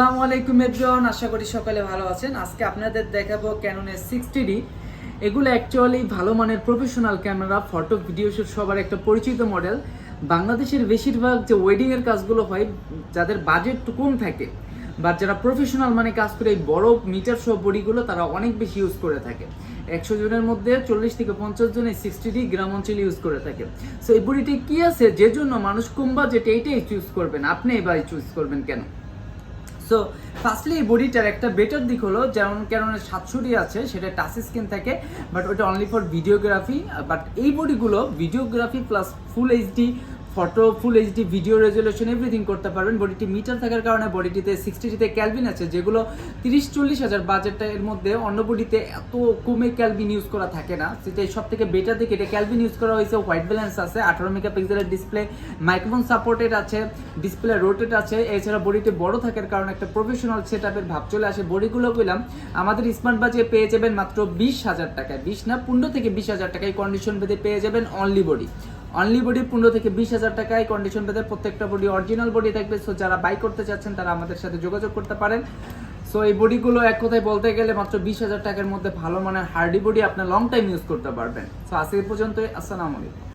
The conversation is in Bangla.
আসসালামু আলাইকুম এভরিওয়ান, আশা করি সকালে ভালো আছেন। আজকে আপনাদের দেখাবো ক্যাননের সিক্সটি ডি এগুলো অ্যাকচুয়ালি ভালো মানের professional camera photo video shoot সবার একটা পরিচিত মডেল বাংলাদেশের বেশিরভাগ যে ওয়েডিং এর কাজগুলো হয়, যাদের বাজেট কম থাকে, বা যারা প্রফেশনাল মানে কাজ করে এই বড় মিটার সহ বডিগুলো তারা অনেক বেশি ইউজ করে থাকে। একশো জনের মধ্যে চল্লিশ থেকে পঞ্চাশ জন এই সিক্সটি গ্রাম অঞ্চলে ইউজ করে থাকে। সো এই বডিটি কি আছে? যে জন্য মানুষ কম বাজেট এইটাই চুজ করবেন। আপনি এবার চুজ করবেন কেন? সো ফার্স্টলি এই বডিটার একটা বেটার দিক হলো, যেমন কেননা সাতশোটি আছে, সেটা টাচ স্ক্রিন থাকে বাট ওটা অনলি ফর ভিডিওগ্রাফি বাট এই বডিগুলো videography plus full HD photo full HD video resolution everything করতে পারবেন। বডিটি মিটার থাকার কারণে বডিটিতে সিক্সটিতে ক্যালভিন আছে, যেগুলো তিরিশ, চল্লিশ হাজার বাজেটের মধ্যে অন্য বডিতে এত কমে ক্যালভিন ইউজ করা থাকে না। সেটাই সব থেকে বেটার দিকে, এটা ক্যালভিন ইউজ করা হয়েছে হোয়াইট ব্যালেন্স আছে, আঠারো মেগাপিক্সেলের ডিসপ্লে মাইক্রোফোন সাপোর্টেড আছে ডিসপ্লে রোটেড আছে। এছাড়া বডিতে বড় থাকার কারণে একটা প্রফেশনাল সেট আপের ভাব চলে আসে। বডিগুলো পেলাম, আমাদের স্মার্ট বাজে পেয়ে যাবেন মাত্র বিশ হাজার টাকায়। বিশ না, পনেরো থেকে বিশ হাজার টাকায় কন্ডিশন ভেদে পেয়ে যাবেন অনলি বডি অনলি বডি পনেরো থেকে বিশ হাজার টাকায় কন্ডিশন পেতে প্রত্যেকটা বডি অরিজিনাল বডি থাকবে। সো যারা বাই করতে চাচ্ছেন, তারা আমাদের সাথে যোগাযোগ করতে পারেন। সো এই বডিগুলো এক কথায় বলতে গেলে মাত্র বিশ হাজার টাকার মধ্যে ভালো মানের হার্ডি বডি আপনার লং টাইম ইউজ করতে পারবেন। সো আজকে পর্যন্তই। আসসালামু আলাইকুম।